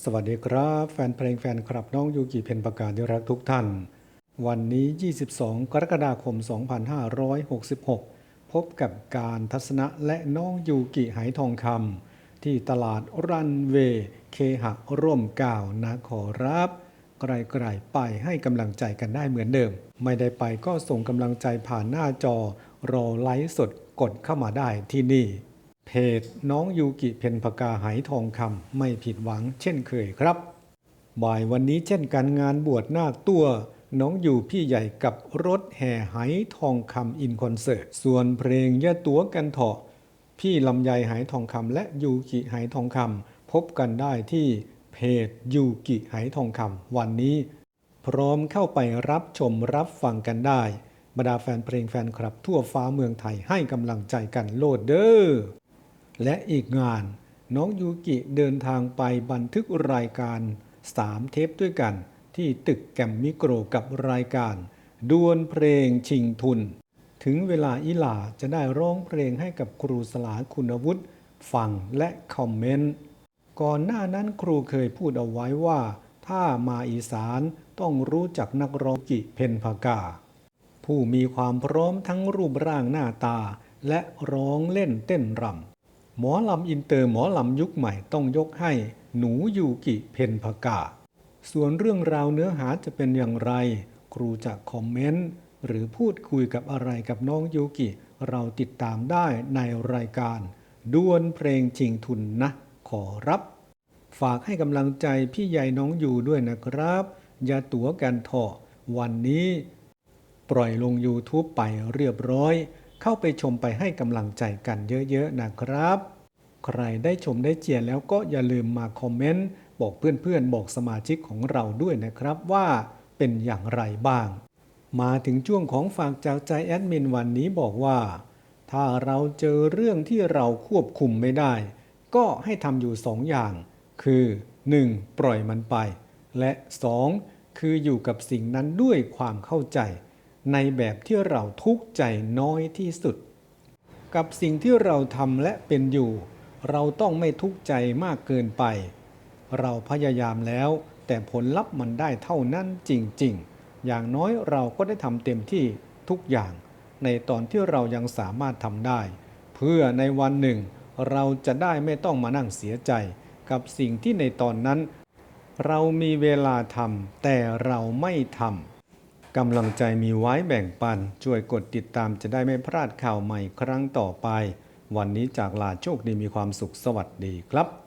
สวัสดีครับ แฟนเพลงแฟนคลับน้องยูกิเพนประกาศที่รักทุกท่าน วันนี้ 22 กรกฎาคม 2566 พบกับการทัศนะและน้องยูกิไหทองคำที่ตลาดรันเวย์เคหะร่มเกล่าวนะขอรับไกลๆไปให้กำลังใจกันได้เหมือนเดิม ไม่ได้ไปก็ส่งกำลังใจผ่านหน้าจอ รอไลฟ์สดกดเข้ามาได้ที่นี่ เพจน้องยูกิเพนพกาไหทองคำไม่ผิดหวังเช่นเคยครับ บ่ายวันนี้เช่นกันงานบวชนาคตัว น้องอยู่พี่ใหญ่กับรถแห่ไหทองคำอินคอนเสิร์ต ส่วนเพลงยะตัวกันเถาะ พี่ลำไยไหทองคำและยูกิไหทองคำพบกันได้ที่เพจยูกิไหทองคำวันนี้ พร้อมเข้าไปรับชมรับฟังกันได้บรรดาแฟนเพลงแฟนคลับทั่วฟ้าเมืองไทยให้กำลังใจกันโลดเด้อ และอีกงานน้องยูกิเดินทางไปบันทึกรายการ 3 เทปด้วยกัน ที่ตึกแกมมิโกรกับรายการ ดวลเพลงชิงทุน ถึงเวลาอิหลาจะได้ร้องเพลงให้กับครูสลาคุณวุฒิฟังและคอมเมนต์ ก่อนหน้านั้นครูเคยพูดเอาไว้ว่า ถ้ามาอีสานต้องรู้จักนักร้องกิเพนพากา ผู้มีความพร้อมทั้งรูปร่างหน้าตาและร้องเล่นเต้นรำ หมอลำอินเตอร์หมอลำยุคใหม่ต้องยกให้หนูยูกิเพนพกา ส่วนเรื่องราวเนื้อหาจะเป็นอย่างไร ครูจะคอมเมนต์หรือพูดคุยกับอะไรกับน้องยูกิ เราติดตามได้ในรายการดวลเพลงชิงทุนนะ ขอรับ ฝากให้กำลังใจพี่ใหญ่น้องอยู่ด้วยนะครับ อย่าตั๋วกันเถอะวันนี้ ปล่อยลง YouTube ไปเรียบร้อย เข้าไปชมไปให้กำลังใจกันเยอะๆนะครับ ใครได้ชมได้เจียแล้วก็อย่าลืมมาคอมเมนต์บอกเพื่อนๆ บอกสมาชิกของเราด้วยนะครับว่าเป็นอย่างไรบ้าง มาถึงช่วงของฝากจากใจแอดมินวันนี้บอกว่า ถ้าเราเจอเรื่องที่เราควบคุมไม่ได้ ก็ให้ทำอยู่สองอย่าง คือ 1. ปล่อยมันไป และ 2. คืออยู่กับสิ่งนั้นด้วยความเข้าใจ ในแบบที่เราทุกข์ใจน้อยที่สุด กับสิ่งที่เราทำและเป็นอยู่ เราต้องไม่ทุกข์ใจมากเกินไป เราพยายามแล้ว แต่ผลลัพธ์มันได้เท่านั้นจริง ๆ อย่างน้อยเราก็ได้ทำเต็มที่ทุกอย่าง ในตอนที่เรายังสามารถทำได้ เพื่อในวันหนึ่ง เราจะได้ไม่ต้องมานั่งเสียใจ กับสิ่งที่ในตอนนั้น เรามีเวลาทำแต่เราไม่ทำ กำลังใจมีไว้แบ่งปัน ช่วยกดติดตามจะได้ไม่พลาดข่าวใหม่ครั้งต่อไป วันนี้จากลาโชคดีมีความสุขสวัสดีครับ